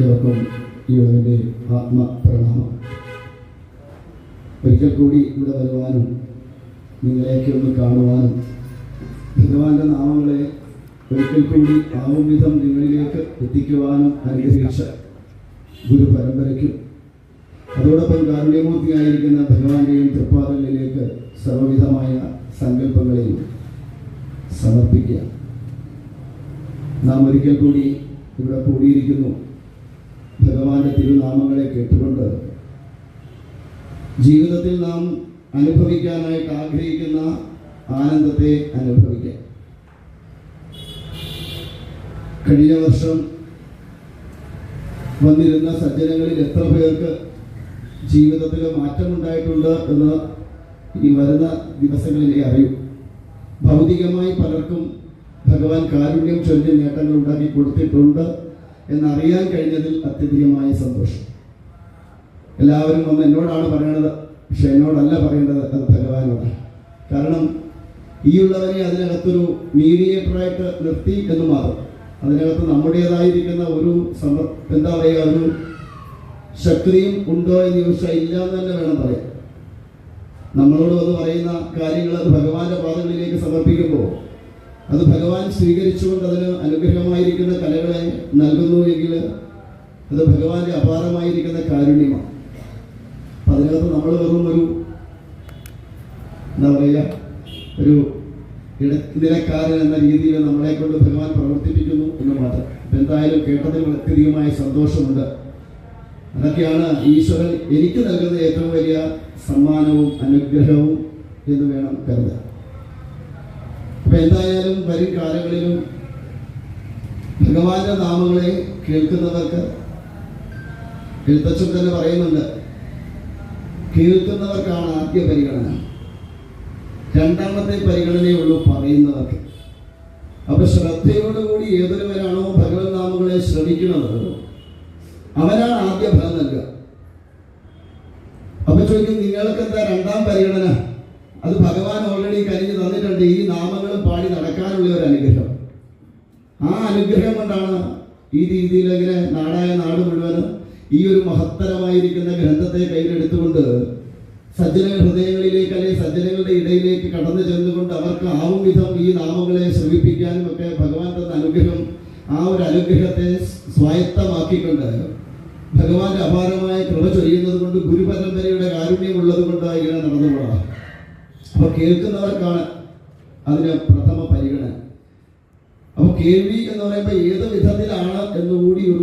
ഏവർക്കും യുവന്റെ ആത്മപ്രണാമം. ഒരിക്കൽ കൂടി ഇവിടെ വരുവാനും നിങ്ങളെയൊക്കെ ഒന്ന് കാണുവാനും ഭഗവാന്റെ നാമങ്ങളെ ഒരിക്കൽ കൂടി ആവും വിധം നിങ്ങളിലേക്ക് എത്തിക്കുവാനും അനുഗ്രഹിച്ച ഗുരു പരമ്പരയ്ക്കും അതോടൊപ്പം കാരുണ്യമൂർത്തിയായിരിക്കുന്ന ഭഗവാന്റെയും തൃപ്പാദങ്ങളിലേക്ക് സർവവിധമായ സങ്കല്പങ്ങളെയും സമർപ്പിക്കുക. നാം ഒരിക്കൽ കൂടി ഇവിടെ കൂടിയിരിക്കുന്നു. ഭഗവാന്റെ തിരുനാമങ്ങളെ കേട്ടുകൊണ്ട് ജീവിതത്തിൽ നാം അനുഭവിക്കാനായിട്ട് ആഗ്രഹിക്കുന്ന ആനന്ദത്തെ അനുഭവിക്കാം. കഴിഞ്ഞ വർഷം വന്നിരുന്ന സജ്ജനങ്ങളിൽ എത്ര പേർക്ക് ജീവിതത്തിൽ മാറ്റമുണ്ടായിട്ടുണ്ട് എന്ന് ഈ വരുന്ന ദിവസങ്ങളിലേ അറിയൂ. ഭൗതികമായി പലർക്കും ഭഗവാൻ കാരുണ്യം ചൊല്ലി നേട്ടങ്ങൾ ഉണ്ടാക്കി കൊടുത്തിട്ടുണ്ട്. എന്നറിയാൻ കഴിഞ്ഞതിൽ അത്യധികമായ സന്തോഷം. എല്ലാവരും വന്ന് എന്നോടാണ് പറയണത് പക്ഷെ എന്നോടല്ല പറയേണ്ടത് അത് ഭഗവാനോടാണ് കാരണം ഈ ഉള്ളവരെ അതിനകത്തൊരു മീഡിയേറ്ററായിട്ട് നിർത്തി എന്ന് മാറും അതിനകത്ത് നമ്മുടേതായിരിക്കുന്ന ഒരു സമ എന്താ പറയുക ഒരു ശക്തിയും ഉണ്ടോ എന്ന് ചോദിച്ചാൽ ഇല്ല എന്ന് തന്നെ വേണം പറയാൻ. നമ്മളോട് വന്ന് പറയുന്ന കാര്യങ്ങൾ ഭഗവാന്റെ പാദങ്ങളിലേക്ക് സമർപ്പിക്കുമ്പോൾ അത് ഭഗവാൻ സ്വീകരിച്ചുകൊണ്ട് അതിന് അനുഗ്രഹമായിരിക്കുന്ന കലകളെ നൽകുന്നു എങ്കിൽ അത് ഭഗവാന്റെ അപാരമായിരിക്കുന്ന കാരുണ്യമാണ്. അപ്പം അതിനകത്ത് നമ്മൾ വെറും ഒരു എന്താ പറയുക ഒരു ഇടനിലക്കാരൻ എന്ന രീതിയിൽ നമ്മളെ കൊണ്ട് ഭഗവാൻ പ്രവർത്തിപ്പിക്കുന്നു എന്ന് മാത്രം. എന്തായാലും കേട്ടതിൽ വളരെയധികമായ സന്തോഷമുണ്ട്. അതൊക്കെയാണ് ഈശ്വരൻ എനിക്ക് നൽകുന്ന ഏറ്റവും വലിയ സമ്മാനവും അനുഗ്രഹവും എന്ന് വേണം കരുതാൻ. അപ്പൊ എന്തായാലും വരും കാലങ്ങളിലും ഭഗവാന്റെ നാമങ്ങളെ കേൾക്കുന്നവർക്ക് എഴുത്തച്ഛൻ തന്നെ പറയുന്നുണ്ട് കേൾക്കുന്നവർക്കാണ് ആദ്യ പരിഗണന. രണ്ടാമത്തെ പരിഗണനയുള്ളൂ പറയുന്നവർക്ക്. അപ്പൊ ശ്രദ്ധയോടുകൂടി ഏതൊരുവരാണോ ഭഗവത് നാമങ്ങളെ ശ്രമിക്കുന്നത് അവനാണ് ആദ്യ ഫലം നൽകുക. അപ്പൊ ചോദിക്കും നിങ്ങൾക്ക് എന്താ രണ്ടാം പരിഗണന? അത് ഭഗവാൻ ഓൾറെഡി കഴിഞ്ഞ് തന്നിട്ടുണ്ട് ഈ നാമങ്ങളും പാടി നടക്കാനുള്ള ഒരു അനുഗ്രഹം ആ അനുഗ്രഹം കൊണ്ടാണ് ഈ രീതിയിൽ ഇങ്ങനെ നാടായ നാട് മുഴുവൻ ഈ ഒരു മഹത്തരമായിരിക്കുന്ന ഗ്രന്ഥത്തെ കയ്യിലെടുത്തുകൊണ്ട് സജ്ജന ഹൃദയങ്ങളിലേക്ക് അല്ലെങ്കിൽ സജ്ജനങ്ങളുടെ ഇടയിലേക്ക് കടന്നു ചെന്നുകൊണ്ട് അവർക്ക് ആവും വിധം ഈ നാമങ്ങളെ ശ്രമിപ്പിക്കാനും ഒക്കെ ഭഗവാൻ തന്ന അനുഗ്രഹം ആ ഒരു അനുഗ്രഹത്തെ സ്വായത്തമാക്കിക്കൊണ്ട് ഭഗവാന്റെ അപാരമായ കൃപ ചൊരിയുന്നത് കൊണ്ട് ഗുരുപരമ്പരയുടെ കാരുണ്യം ഉള്ളത് കൊണ്ട് ഇങ്ങനെ നടന്നുകൊള്ളാം. അപ്പൊ കേൾക്കുന്നവർക്കാണ് അതിന് പ്രഥമ പരിഗണന. കേൾവി എന്ന് പറയുമ്പോൾ ഏത് വിധത്തിലാണ് എന്നുകൂടി ഒരു